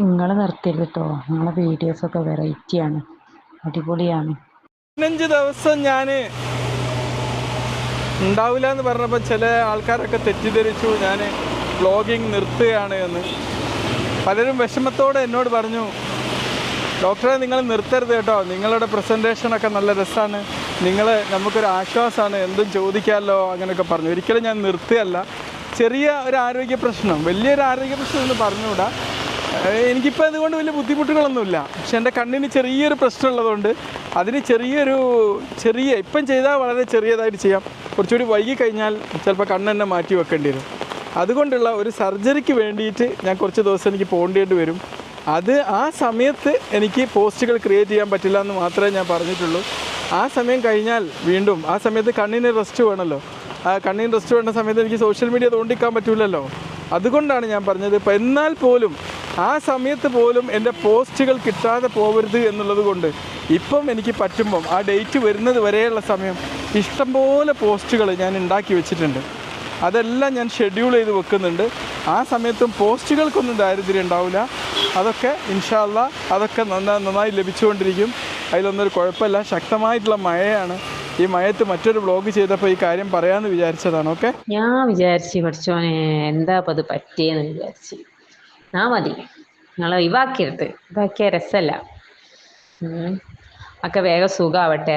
നിങ്ങൾ നിർത്തരുത് കേട്ടോ നിങ്ങളെ വീഡിയോസൊക്കെ വെറൈറ്റിയാണ് അടിപൊളിയാണ്. പതിനഞ്ച് ദിവസം ഞാൻ ഉണ്ടാവില്ല എന്ന് പറഞ്ഞപ്പോൾ ചില ആൾക്കാരൊക്കെ തെറ്റിദ്ധരിച്ചു. ഞാൻ വ്ളോഗിങ് നിർത്തുകയാണ് എന്ന്. പലരും വിഷമത്തോടെ എന്നോട് പറഞ്ഞു ഡോക്ടറെ നിങ്ങൾ നിർത്തരുത് കേട്ടോ. നിങ്ങളുടെ പ്രസന്റേഷനൊക്കെ നല്ല രസമാണ് നിങ്ങൾ നമുക്കൊരു ആശ്വാസമാണ് എന്തും ചോദിക്കാമല്ലോ അങ്ങനെയൊക്കെ പറഞ്ഞു. ഒരിക്കലും ഞാൻ നിർത്തുകയല്ല. ചെറിയ ഒരു ആരോഗ്യ പ്രശ്നം. വലിയൊരു ആരോഗ്യ പ്രശ്നം എന്ന് പറഞ്ഞുകൂടാ. എനിക്കിപ്പോൾ അതുകൊണ്ട് വലിയ ബുദ്ധിമുട്ടുകളൊന്നുമില്ല. പക്ഷെ എന്റെ കണ്ണിന് ചെറിയൊരു പ്രശ്നമുള്ളതുകൊണ്ട് അതിന് ചെറിയൊരു ചെറിയ ഇപ്പം ചെയ്താൽ വളരെ ചെറിയതായിട്ട് ചെയ്യാം. കുറച്ചുകൂടി വൈകി കഴിഞ്ഞാൽ ചിലപ്പോൾ കണ്ണ് തന്നെ മാറ്റി വെക്കേണ്ടി വരും. അതുകൊണ്ടുള്ള ഒരു സർജറിക്ക് വേണ്ടിയിട്ട് ഞാൻ കുറച്ച് ദിവസം എനിക്ക് പോകേണ്ടി വരും. അത് ആ സമയത്ത് എനിക്ക് പോസ്റ്റുകൾ ക്രിയേറ്റ് ചെയ്യാൻ പറ്റില്ല എന്ന് മാത്രമേ ഞാൻ പറഞ്ഞിട്ടുള്ളൂ. ആ സമയം കഴിഞ്ഞാൽ വീണ്ടും ആ സമയത്ത് കണ്ണിന് റെസ്റ്റ് വേണമല്ലോ. ആ കണ്ണിന് റെസ്റ്റ് വേണ്ട സമയത്ത് എനിക്ക് സോഷ്യൽ മീഡിയ തോണ്ടിക്കാൻ പറ്റില്ലല്ലോ അതുകൊണ്ടാണ് ഞാൻ പറഞ്ഞത് ഇപ്പം എന്നാൽ പോലും ആ സമയത്ത് പോലും എന്റെ പോസ്റ്റുകൾ കിട്ടാതെ പോകരുത് എന്നുള്ളത് കൊണ്ട് ഇപ്പം എനിക്ക് പറ്റുമ്പം ആ ഡേറ്റ് വരുന്നത് വരെയുള്ള സമയം ഇഷ്ടംപോലെ പോസ്റ്റുകൾ ഞാൻ ഉണ്ടാക്കി വെച്ചിട്ടുണ്ട്. അതെല്ലാം ഞാൻ ഷെഡ്യൂൾ ചെയ്ത് വെക്കുന്നുണ്ട്. ആ സമയത്തും പോസ്റ്റുകൾക്കൊന്നും ദാരിദ്ര്യം ഉണ്ടാവില്ല. അതൊക്കെ ഇൻഷാല്ല അതൊക്കെ നന്നാ നന്നായി ലഭിച്ചുകൊണ്ടിരിക്കും. അതിലൊന്നൊരു കുഴപ്പമില്ല. ശക്തമായിട്ടുള്ള മഴയാണ്. ഈ മഴയത്ത് മറ്റൊരു ബ്ലോഗ് ചെയ്തപ്പോൾ ഈ കാര്യം പറയാമെന്ന് വിചാരിച്ചതാണ്. ഓക്കെ? ഞാൻ വിചാരിച്ചു പഠിച്ചോനെ എന്താ അത് പറ്റിയെന്ന് വിചാരിച്ചു. ആ മതി. നിങ്ങൾ ഒഴിവാക്കരുത് ഇതാക്കിയ രസമല്ല. ഒക്കെ വേഗം സുഖമാവട്ടെ